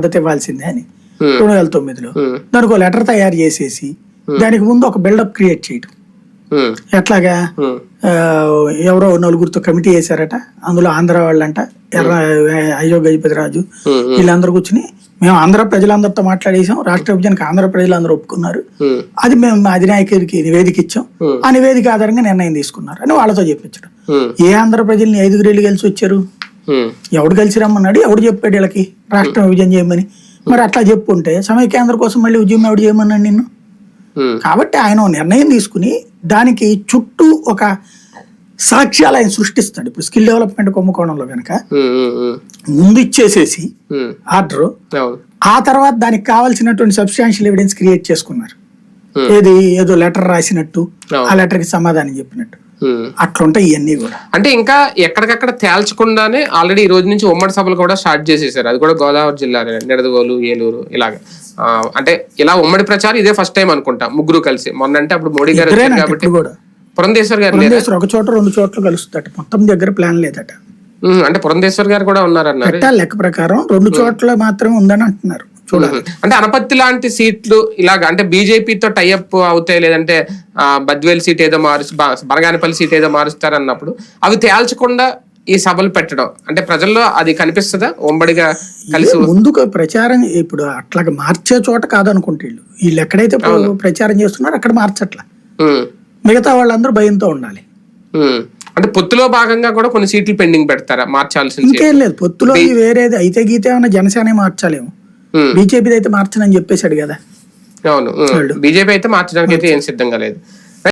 మద్దతు ఇవ్వాల్సిందే అని. Hmm. రెండు వేల తొమ్మిదిలో Hmm. దానికి ఒక లెటర్ తయారు చేసేసి దానికి ముందు ఒక బిల్డప్ క్రియేట్ చేయటం. ఎట్లాగా? ఎవరో నలుగురితో కమిటీ వేశారట. అందులో ఆంధ్ర వాళ్ళంట ఎర్ర అయ్యో గజపతి రాజు వీళ్ళందరూ కూర్చుని మేము ఆంధ్ర ప్రజలందరితో మాట్లాడేసాం రాష్ట్ర విభజనకు ఆంధ్ర ప్రజలందరూ ఒప్పుకున్నారు. అది మేము మా అధినాయకుడికి నివేదిక ఇచ్చాం. Hmm. ఆ నివేదిక ఆధారంగా నిర్ణయం తీసుకున్నారు అని వాళ్ళతో చెప్పించడం. ఏ ఆంధ్ర ప్రజల్ని ఐదుగురేళ్ళు కలిసి వచ్చారు? ఎవడు కలిసి రమ్మన్నాడు? ఎవడు చెప్పాడు వీళ్ళకి? రాష్ట్రం విభజన చేయమని. మరి అట్లా చెప్పుంటే సమైక్యాంధ్ర కోసం మళ్ళీ ఉద్యమం ఎవడు చేయమన్నాడు నిన్ను? కాబట్టి ఆయన నిర్ణయం తీసుకుని దానికి చుట్టూ ఒక సాక్ష్యాలు ఆయన సృష్టిస్తాడు. ఇప్పుడు స్కిల్ డెవలప్మెంట్ కుంభకోణంలో కనుక ముందు ఇచ్చేసేసి ఆర్డర్. ఆ తర్వాత దానికి కావాల్సినటువంటి సబ్స్టాన్షియల్ ఎవిడెన్స్ క్రియేట్ చేసుకున్నారు. ఏది? ఏదో లెటర్ రాసినట్టు. ఆ లెటర్కి సమాధానం చెప్పినట్టు. అట్లుంటాయి ఇవన్నీ కూడా. అంటే ఇంకా ఎక్కడికక్కడ తేల్చకుండానే ఆల్రెడీ ఈ రోజు నుంచి ఉమ్మడి సభలు కూడా స్టార్ట్ చేసేసారు. అది కూడా గోదావరి జిల్లా నిడదవోలు ఏలూరు ఇలాగ. అంటే ఇలా ఉమ్మడి ప్రచారం ఇదే ఫస్ట్ టైం అనుకుంటా ముగ్గురు కలిసి. మొన్న అంటే అప్పుడు మోడీ గారు కాబట్టి పురంధేశ్వర్ గారు ఒక చోట రెండు చోట్ల కలుస్తుందట మొత్తం దగ్గర ప్లాన్ లేదట. అంటే పురంధేశ్వర్ గారు కూడా ఉన్నారన్నారు. లెక్క ప్రకారం. రెండు చోట్ల మాత్రమే ఉందని అంటున్నారు. చూడాలి. అంటే అనపత్తి లాంటి సీట్లు ఇలాగ అంటే బీజేపీతో టైఅప్ అవుతాయి లేదంటే బద్వేల్ సీట్ ఏదో మారు బనగానపల్లి సీట్ ఏదో మారుస్తారు అన్నప్పుడు అవి తేల్చకుండా ఈ సభలు పెట్టడం. అంటే ప్రజల్లో అది కనిపిస్తుందా? ఉమ్మడిగా కలిసి ముందుకు ప్రచారం ఇప్పుడు అట్లాగా మార్చే చోట కాదనుకుంటే వీళ్ళు. వీళ్ళు ఎక్కడైతే ప్ర- ప్రచారం చేస్తున్నారో అక్కడ మార్చట్లా. మిగతా వాళ్ళందరూ భయంతో ఉండాలి. అంటే పొత్తులో భాగంగా కూడా కొన్ని సీట్లు పెండింగ్ పెడతారా? మార్చాల్సిన సీట్లు. ఇంకేం లేదు పొత్తులో వేరేది అయితే గీతే ఏమన్నా జనసేన మార్చాలేము. బీజేపీది అయితే మార్చనని చెప్పేశాడు కదా. అవును. బీజేపీ అయితే మార్చడానికి అయితే ఏం సిద్ధంగా లేదు.